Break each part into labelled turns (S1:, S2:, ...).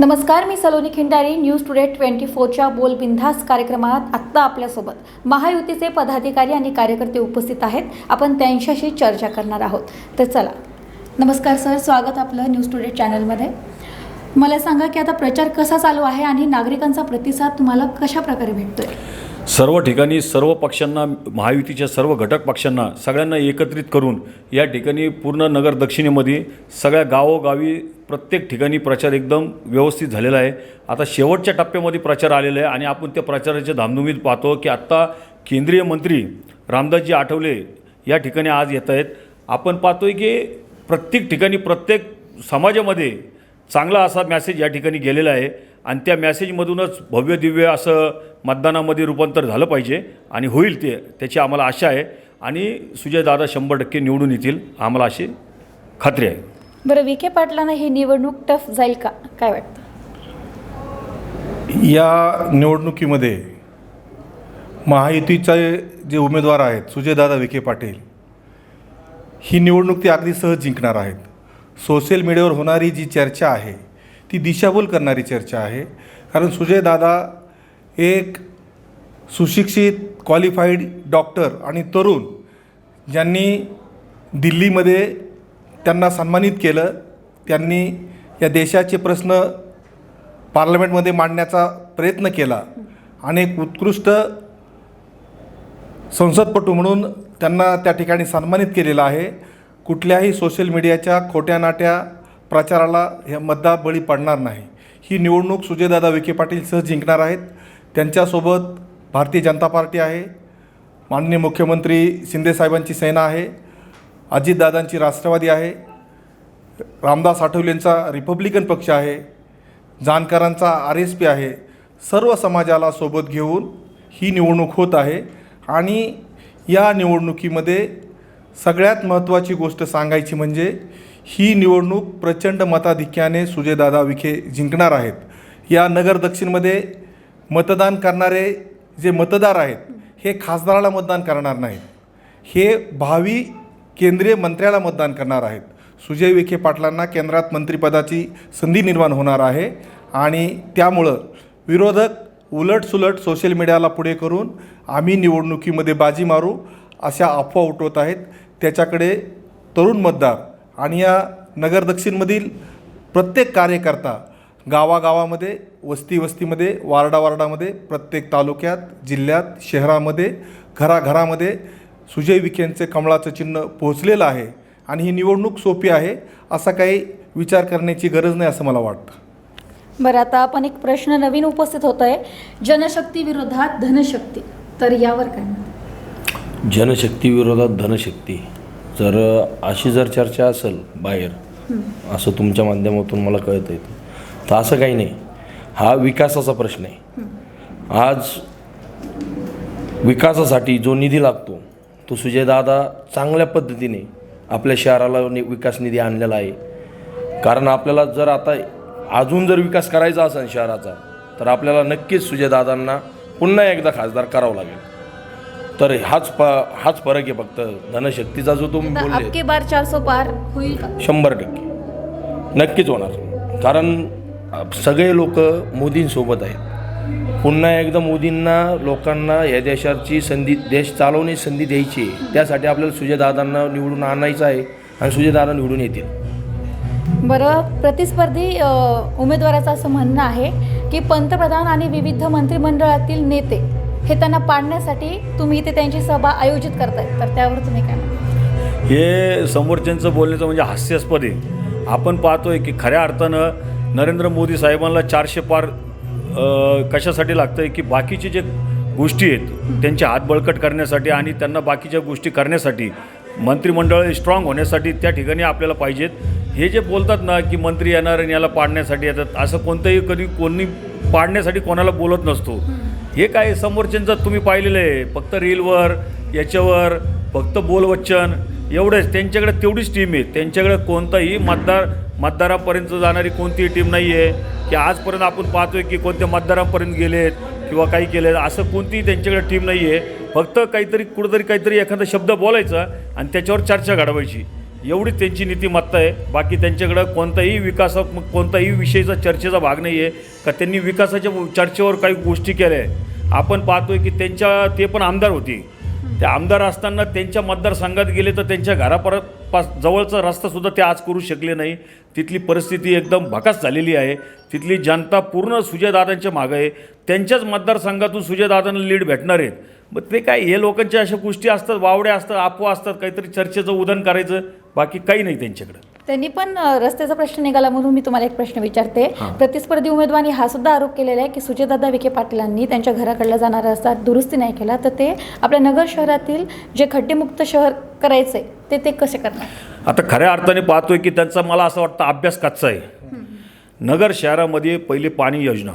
S1: नमस्कार मी Saloni Khindari news today twenty फोरच्या बोल बिंधास कार्यक्रमात आत्ता आपल्यासोबत महायुतीचे पदाधिकारी आणि कार्यकर्ते उपस्थित आहेत. आपण त्यांच्याशी चर्चा करणार आहोत. तर चला. नमस्कार सर स्वागत आपलं न्यूज टुडे चॅनलमध्ये. मला सांगा की आता प्रचार कसा चालू आहे आणि नागरिकांचा प्रतिसाद तुम्हाला कशा प्रकारे भेटतोय?
S2: सर्व ठिकाणी सर्व पक्षांना महायुतीच्या सर्व घटक पक्षांना सगळ्यांना एकत्रित करून या ठिकाणी पूर्ण नगर दक्षिणेमध्ये सगळ्या गावोगावी प्रत्येक ठिकाणी प्रचार एकदम व्यवस्थित झालेला आहे. आता शेवटच्या टप्प्यामध्ये प्रचार आलेला आहे आणि आपण त्या प्रचाराच्या धामधुमीत पाहतो की आत्ता केंद्रीय मंत्री रामदासजी आठवले या ठिकाणी आज येत आहेत. आपण पाहतोय की प्रत्येक ठिकाणी प्रत्येक समाजामध्ये चांगला असा मॅसेज या ठिकाणी गेलेला आहे आणि त्या मॅसेजमधूनच भव्य दिव्य असं मतदानामध्ये रूपांतर झालं पाहिजे आणि होईल ते त्याची आम्हाला आशा आहे. आणि सुजयदादा शंभर टक्के निवडून येतील आम्हाला अशी खात्री आहे.
S1: बरं विखे पाटलांना ही निवडणूक टफ जाईल का? काय वाटतं?
S3: या निवडणुकीमध्ये महायुतीचे जे उमेदवार आहेत सुजयदादा विखे पाटील ही निवडणूक ते अगदी सहज जिंकणार आहेत. सोशल मीडियावर होणारी जी चर्चा आहे ती दिशाभूल करणारी चर्चा आहे. कारण सुजयदादा एक सुशिक्षित क्वालिफाईड डॉक्टर आणि तरुण ज्यांनी दिल्लीमध्ये त्यांना सन्मानित केलं त्यांनी या देशाचे प्रश्न पार्लमेंटमध्ये मांडण्याचा प्रयत्न केला. आणि एक उत्कृष्ट संसदपटू म्हणून त्यांना त्या ठिकाणी सन्मानित केलेलं आहे. कुठल्याही सोशल मीडियाच्या खोट्या नाट्या प्रचाराला हे मतदार बळी पडणार नाही. ही निवडणूक सुजयदादा विखे पाटीलसह जिंकणार आहेत. त्यांच्यासोबत भारतीय जनता पार्टी आहे माननीय मुख्यमंत्री शिंदेसाहेबांची सेना आहे अजितदादांची राष्ट्रवादी आहे रामदास आठवलेंचा रिपब्लिकन पक्ष आहे जानकरांचा आर एस पी आहे सर्व समाजाला सोबत घेऊन ही निवडणूक होत आहे आणि या निवडणुकीमध्ये सगळ्यात महत्त्वाची गोष्ट सांगायची म्हणजे ही निवडणूक प्रचंड मताधिक्याने सुजयदादा विखे जिंकणार आहेत. या नगर दक्षिणमध्ये मतदान करणारे जे मतदार आहेत हे खासदाराला मतदान करणार नाहीत. हे भावी केंद्रीय मंत्र्याला मतदान करणार आहेत. सुजय विखे पाटलांना केंद्रात मंत्रिपदाची संधी निर्माण होणार आहे आणि त्यामुळं विरोधक उलटसुलट सोशल मीडियाला पुढे करून आम्ही निवडणुकीमध्ये बाजी मारू अशा अफवा उठवत आहेत. त्याच्याकडे तरुण मतदार आणि या नगर दक्षिणमधील प्रत्येक कार्यकर्ता गावागावामध्ये वस्ती वस्तीमध्ये वार्डा वार्डामध्ये प्रत्येक तालुक्यात जिल्ह्यात शहरामध्ये घराघरामध्ये सुजय विखेंचे कमळाचं चिन्ह पोहोचलेलं आहे आणि ही निवडणूक सोपी आहे असा काही विचार करण्याची गरज नाही असं मला वाटतं.
S1: बरं आता आपण एक प्रश्न नवीन उपस्थित होत आहे जनशक्ती विरोधात धनशक्ती. तर यावर काय?
S4: जनशक्ती विरोधात धनशक्ती. जर अशी जर चर्चा असेल बाहेर असं तुमच्या माध्यमातून मला कळत येतं तर असं काही नाही. हा विकासाचा प्रश्न आहे. आज विकासासाठी जो निधी लागतो तो सुजयदादा चांगल्या पद्धतीने आपल्या शहराला नि विकास निधी आणलेला आहे. कारण आपल्याला जर आता अजून जर विकास करायचा असेल शहराचा तर आपल्याला नक्कीच सुजयदादांना पुन्हा एकदा खासदार करावं लागेल. तर हाच प हाच फरक आहे फक्त. धनशक्तीचा जो तुम्ही
S1: बार चारसो पार होईल
S4: शंभर टक्के. नक्कीच होणार. कारण सगळे लोक मोदींसोबत आहेत. पुन्हा एकदा मोदींना लोकांना या देशाची संधी देश चालवण्याची संधी द्यायची आहे. त्यासाठी आपल्याला सुजयदादांना निवडून आणायचं आहे आणि सुजयदादा निवडून येतील.
S1: बरं प्रतिस्पर्धी उमेदवाराचं असं म्हणणं आहे की पंतप्रधान आणि विविध मंत्रिमंडळातील नेते हे त्यांना पाडण्यासाठी तुम्ही इथे त्यांची सभा आयोजित करताय. तर त्यावर तुम्ही काय म्हणता?
S2: हे समोरच्यांचं बोलण्याचं म्हणजे हास्यास्पद आहे. आपण पाहतोय की खऱ्या अर्थानं नरेंद्र मोदी साहेबांना चारशे पार कशासाठी लागतं आहे की बाकीचे जे गोष्टी आहेत त्यांचे हात बळकट करण्यासाठी आणि त्यांना बाकीच्या गोष्टी करण्यासाठी मंत्रिमंडळ स्ट्रॉंग होण्यासाठी त्या ठिकाणी आपल्याला पाहिजेत. हे जे बोलतात ना की मंत्री येणार आणि याला पाडण्यासाठी येतात असं कोणतंही कधी कोणी पाडण्यासाठी कोणाला बोलत नसतो. हे काय समोरच्यांचं तुम्ही पाहिलेलं आहे फक्त रीलवर याच्यावर फक्त बोलवच्चन एवढंच. त्यांच्याकडे तेवढीच टीम आहे. त्यांच्याकडे कोणताही मतदार मतदारापर्यंत जाणारी कोणतीही टीम नाही आहे की आजपर्यंत आपण पाहतोय की कोणत्या मतदारांपर्यंत गेलेत किंवा काही केलेत असं कोणतीही त्यांच्याकडे टीम नाही आहे फक्त काहीतरी कुठंतरी काहीतरी एखादा शब्द बोलायचा आणि त्याच्यावर चर्चा घडवायची. एवढी त्यांची नीतिमत्ता आहे. बाकी त्यांच्याकडं कोणताही विकासात्मक कोणताही विषयीचा चर्चेचा भाग नाही आहे का त्यांनी विकासाच्या चर्चेवर काही गोष्टी केल्या आहे आपण पाहतोय की त्यांच्या ते पण आमदार होती. त्या आमदार असताना त्यांच्या मतदारसंघात गेले तर त्यांच्या घरापर पास जवळचा रस्तासुद्धा ते आज करू शकले नाही. तिथली परिस्थिती एकदम भकास झालेली आहे. तिथली जनता पूर्ण सुजयदादांच्या मागं आहे. त्यांच्याच मतदारसंघातून सुजयदादांना लीड भेटणार आहेत. मग ते काय हे लोकांच्या अशा गोष्टी असतात वावड्या असतात अफवा असतात काहीतरी चर्चेचं उदाहरण करायचं बाकी काही नाही त्यांच्याकडं.
S1: त्यांनी पण रस्त्याचा प्रश्न निघाला म्हणून मी तुम्हाला एक प्रश्न विचारते. प्रतिस्पर्धी उमेदवारांनी हा सुद्धा आरोप केलेला आहे की सुजयदादा विखे पाटीलांनी त्यांच्या घराकडला जाणारा रस्ता दुरुस्ती नाही केला. तर ते आपल्या नगर शहरातील जे खड्डेमुक्त शहर करायचे ते ते कसे करणार?
S2: आता खऱ्या अर्थाने पाहतोय की त्यांचा मला असं वाटतं अभ्यास कच्चा आहे. नगर शहरामध्ये पहिली पाणी योजना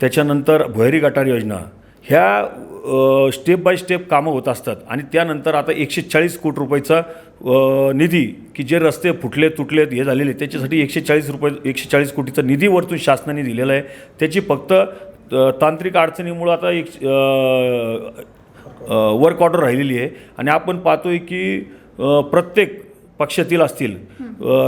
S2: त्याच्यानंतर भुयारी गटार योजना ह्या स्टेप बाय स्टेप कामं होत असतात. आणि त्यानंतर आता एकशे चाळीस कोटी रुपयाचा निधी की जे रस्ते फुटले तुटलेत हे झालेले त्याच्यासाठी एकशे चाळीस रुपये एकशे चाळीस कोटीचा निधी वरतून शासनाने दिलेला आहे. त्याची फक्त तांत्रिक अडचणीमुळं आता एक वर्क ऑर्डर राहिलेली आहे. आणि आपण पाहतोय की प्रत्येक पक्षातील असतील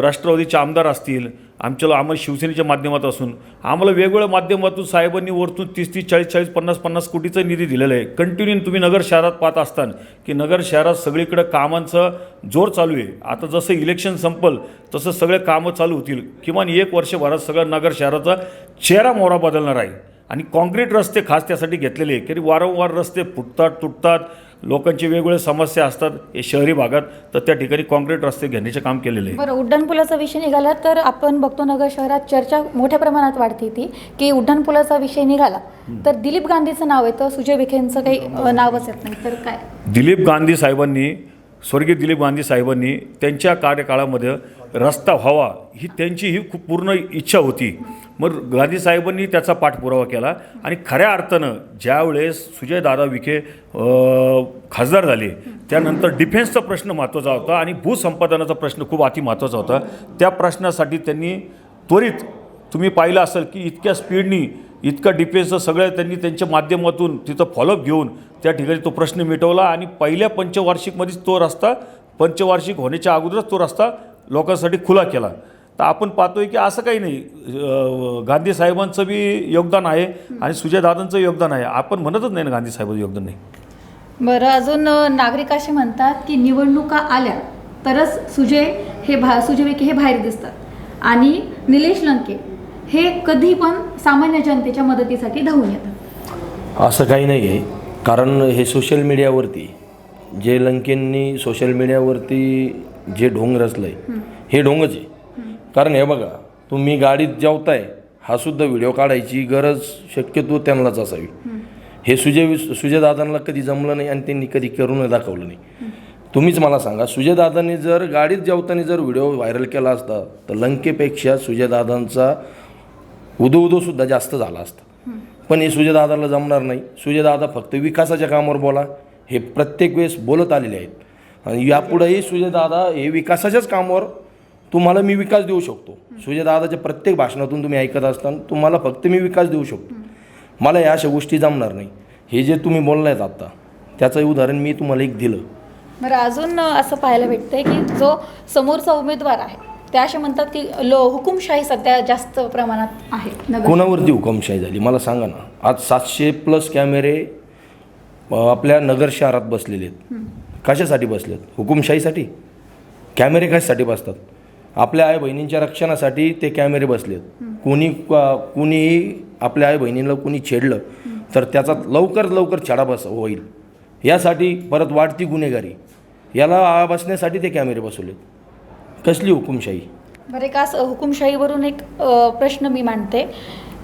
S2: राष्ट्रवादीचे आमदार असतील आमच्या आम्हाला शिवसेनेच्या माध्यमातून असून आम्हाला वेगवेगळ्या माध्यमातून साहेबांनी वरतून तीस तीस चाळीस चाळीस पन्नास पन्नास कोटीचा निधी दिलेला आहे. कंटिन्यू तुम्ही नगर शहरात पाहत असताना की नगर शहरात सगळीकडे कामांचं जोर चालू आहे. आता जसं इलेक्शन संपल तसं सगळे कामं चालू होतील. किमान एक वर्षभरात सगळं नगर शहराचा चेहरा मोहरा बदलणार आहे. आणि कॉन्क्रीट रस्ते खास त्यासाठी घेतलेले आहे. की वारंवार रस्ते फुटतात तुटतात लोकांची वेगवेगळ्या समस्या असतात हे शहरी भागात तर त्या ठिकाणी कॉन्क्रीट रस्ते घेण्याचे काम केलेले आहे.
S1: बरं उड्डाणपुलाचा विषय निघाला तर आपण बघतो नगर शहरात चर्चा मोठ्या प्रमाणात वाढते ती की उड्डाणपुलाचा विषय निघाला. तर दिलीप गांधीचं नाव येतं सुजय विखेंचं काही नावच येत नाही तर काय?
S2: दिलीप गांधी साहेबांनी स्वर्गीय दिलीप गांधी साहेबांनी त्यांच्या कार्यकाळामध्ये रस्ता व्हावा ही त्यांची ही खूप पूर्ण इच्छा होती. मग गांधी साहेबांनी त्याचा पाठपुरावा केला आणि खऱ्या अर्थानं ज्यावेळेस सुजयदादा विखे खासदार झाले त्यानंतर डिफेन्सचा प्रश्न महत्त्वाचा होता आणि भूसंपादनाचा प्रश्न खूप अति महत्त्वाचा होता. त्या प्रश्नासाठी त्यांनी त्वरित तुम्ही पाहिलं असेल की इतक्या स्पीडनी इतका डिफेन्सचं सगळं त्यांनी त्यांच्या माध्यमातून तिथं फॉलोअप घेऊन त्या ठिकाणी तो प्रश्न मिटवला आणि पहिल्या पंचवार्षिकमध्येच तो रस्ता पंचवार्षिक होण्याच्या अगोदरच तो रस्ता लोकांसाठी खुला केला. तर आपण पाहतोय की असं काही नाही. गांधी साहेबांचं बी योगदान आहे आणि सुजयदादांचं योगदान आहे. आपण म्हणतच नाही ना गांधी साहेबांचं योगदान नाही.
S1: बरं अजून नागरिक असे म्हणतात की निवडणुका आल्या तरच सुजय हे भा सुजय विखे हे बाहेर दिसतात. आणि निलेश लंके हे कधी पण सामान्य जनतेच्या मदतीसाठी धावून येतात.
S4: असं काही नाही आहे कारण हे सोशल मीडियावरती जे लंकेंनी सोशल मीडियावरती जे ढोंग रचलं आहे हे ढोंगच आहे. कारण हे बघा तुम्ही गाडीत जेवताय हा सुद्धा व्हिडिओ काढायची गरज शक्यतो त्यांनाच असावी. हे सुजय सुजयदादांना कधी जमलं नाही आणि त्यांनी कधी करून दाखवलं नाही. तुम्हीच मला सांगा सुजयदादांनी जर गाडीत जेवताना जर व्हिडिओ व्हायरल केला असता तर लंकेपेक्षा सुजयदादांचा उदो उदो सुद्धा जास्त झाला असता. पण हे सुजयदादाला जमणार नाही. सुजयदादा फक्त विकासाच्या कामावर बोला. हे प्रत्येक वेळेस बोलत आलेले आहेत. आणि यापुढेही सुजयदादा हे विकासाच्याच कामावर तुम्हाला मी विकास देऊ शकतो. सुजयदादाच्या प्रत्येक भाषणातून तुम्ही ऐकत असताना तुम्हाला फक्त मी विकास देऊ शकतो. मला या अशा गोष्टी जमणार नाही. हे जे तुम्ही बोललायत आत्ता त्याचं उदाहरण मी तुम्हाला एक दिलं.
S1: बरं अजून असं पाहायला भेटतंय की जो समोरचा उमेदवार आहे ते असे म्हणतात की लो हुकुमशाही सध्या जास्त प्रमाणात आहे
S4: कोणावरती हुकमशाही झाली? मला सांगा ना. आज सातशे प्लस कॅमेरे आपल्या नगर शहरात बसलेले आहेत. कशासाठी बसलेत? हुकुमशाहीसाठी? कॅमेरे कशासाठी बसतात? आपल्या आई बहिणींच्या रक्षणासाठी ते कॅमेरे बसलेत. कोणी कुणीही आपल्या आई बहिणीला कुणी छेडलं तर त्याचा लवकर लवकर छडा बस होईल. यासाठी परत वाढती गुन्हेगारी. याला आळा बसण्यासाठी ते कॅमेरे बसवलेत. कसली हुकुमशाही?
S1: बरं असं हुकुमशाहीवरून एक प्रश्न मी मांडते.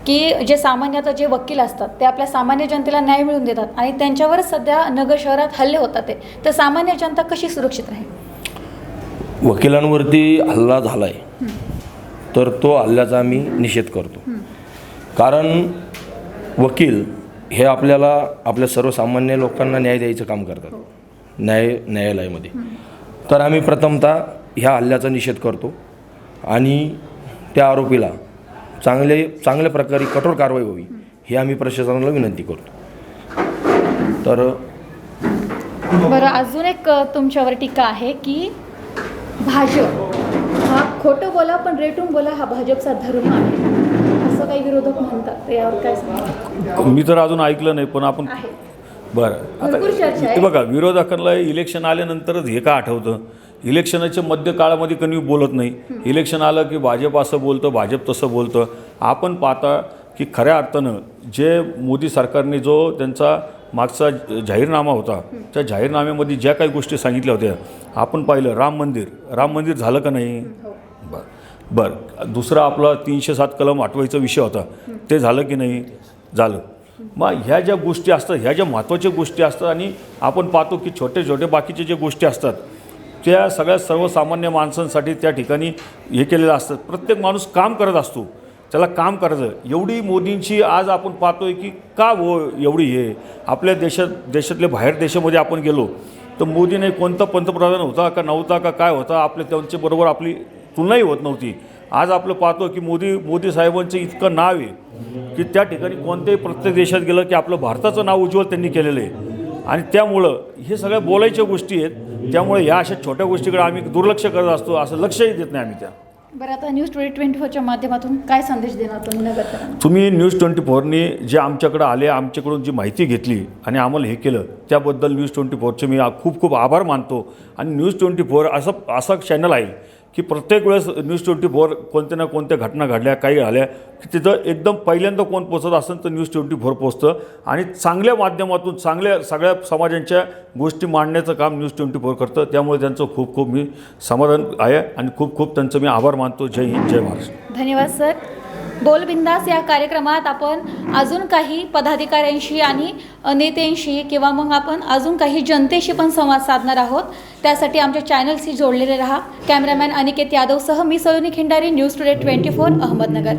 S1: की जे सामान्य आता जे वकील असतात ते आपल्या सामान्य जनतेला न्याय मिळवून देतात आणि त्यांच्यावरच सध्या नगर शहरात हल्ले होतात ते. तर सामान्य जनता कशी सुरक्षित राहील?
S4: वकिलांवरती हल्ला झाला आहे तर तो हल्ल्याचा आम्ही निषेध करतो. कारण वकील हे आपल्याला आपल्या सर्वसामान्य लोकांना न्याय द्यायचं काम करतात. न्याय न्यायालयामध्ये. तर आम्ही प्रथमतः ह्या हल्ल्याचा निषेध करतो. आणि त्या आरोपीला चांगले चांगल्या प्रकारे कठोर कारवाई व्हावी ही आम्ही प्रशासनाला विनंती करतो. तर
S1: बरं अजून एक तुमच्यावर टीका आहे की भाजप हा खोटं बोला पण रेटून बोला हा भाजपचा धर्म आहे. असं काही विरोधक म्हणतात तर यावर काय
S2: मी तर अजून ऐकलं नाही पण आपण बरं.
S1: भरपूर चर्चा आहे.
S2: बघा विरोधकांना इलेक्शन आल्यानंतरच हे का आठवतं? इलेक्शनाच्या मध्य काळामध्ये कधी बोलत नाही. इलेक्शन आलं की भाजप असं बोलतं भाजप तसं बोलतं. आपण पाहता की खऱ्या अर्थानं जे मोदी सरकारने जो त्यांचा मागचा जाहीरनामा होता त्या जाहीरनाम्यामध्ये ज्या काही गोष्टी सांगितल्या होत्या आपण पाहिलं राम मंदिर. राम मंदिर झालं का नाही? बरं. बरं. दुसरा आपला तीनशे सात कलम आठवायचा विषय होता. ते झालं की नाही? झालं. मग ह्या ज्या गोष्टी असतात ह्या ज्या महत्त्वाच्या गोष्टी असतात आणि आपण पाहतो की छोटे छोटे बाकीचे जे गोष्टी असतात त्या सगळ्या सर्वसामान्य माणसांसाठी त्या ठिकाणी हे केलेलं असतं. प्रत्येक माणूस काम करत असतो. त्याला काम करायचं. एवढी मोदींची आज आपण पाहतोय की का हो एवढी हे? आपल्या देशात देशातले बाहेर देशामध्ये आपण गेलो तर मोदीने कोणता पंतप्रधान होता का नव्हता का काय होता आपल्या त्यांच्याबरोबर आपली तुलनाही होत नव्हती. आज आपलं पाहतो की मोदी मोदी साहेबांचं इतकं नाव आहे की त्या ठिकाणी कोणत्याही प्रत्येक देशात गेलं की आपलं भारताचं नाव उज्ज्वल त्यांनी केलेलं आहे. आणि त्यामुळं हे सगळ्या बोलायच्या गोष्टी आहेत. त्यामुळे ह्या अशा छोट्या गोष्टीकडे आम्ही दुर्लक्ष करत असतो असं लक्षही देत नाही आम्ही त्या.
S1: बरं आता न्यूज ट्वेंटी ट्वेंटी फोरच्या माध्यमातून काय संदेश देणार तुम्ही
S2: तुम्ही न्यूज ट्वेंटी फोरने जे आमच्याकडे आले आमच्याकडून जी माहिती घेतली आणि आम्हाला हे केलं त्याबद्दल न्यूज ट्वेंटी फोरचे मी खूप खूप आभार मानतो. आणि न्यूज ट्वेंटी फोर असं असा चॅनल आहे की प्रत्येक वेळेस न्यूज ट्वेंटी फोर कोणत्या ना कोणत्या घटना घडल्या काही आल्या की तिथं एकदम पहिल्यांदा कोण पोचत असेल तर न्यूज ट्वेंटी फोर पोचतं. आणि चांगल्या माध्यमातून चांगल्या सगळ्या समाजांच्या गोष्टी मांडण्याचं काम न्यूज ट्वेंटी फोर करतं. त्यामुळे त्यांचं खूप खूप मी समाधान आहे आणि खूप खूप त्यांचं मी आभार मानतो. जय हिंद जय महाराष्ट्र.
S1: धन्यवाद सर. बोलबिंदास या कार्यक्रमात आपण अजून काही पदाधिकाऱ्यांशी आणि नेत्यांशी किंवा मग आपण अजून काही जनतेशी पण संवाद साधणार आहोत. त्यासाठी आमच्या चॅनलशी जोडलेले रहा. कॅमेरामॅन अनिकेत यादवसह मी Saloni Khindari news today twenty four Ahmednagar.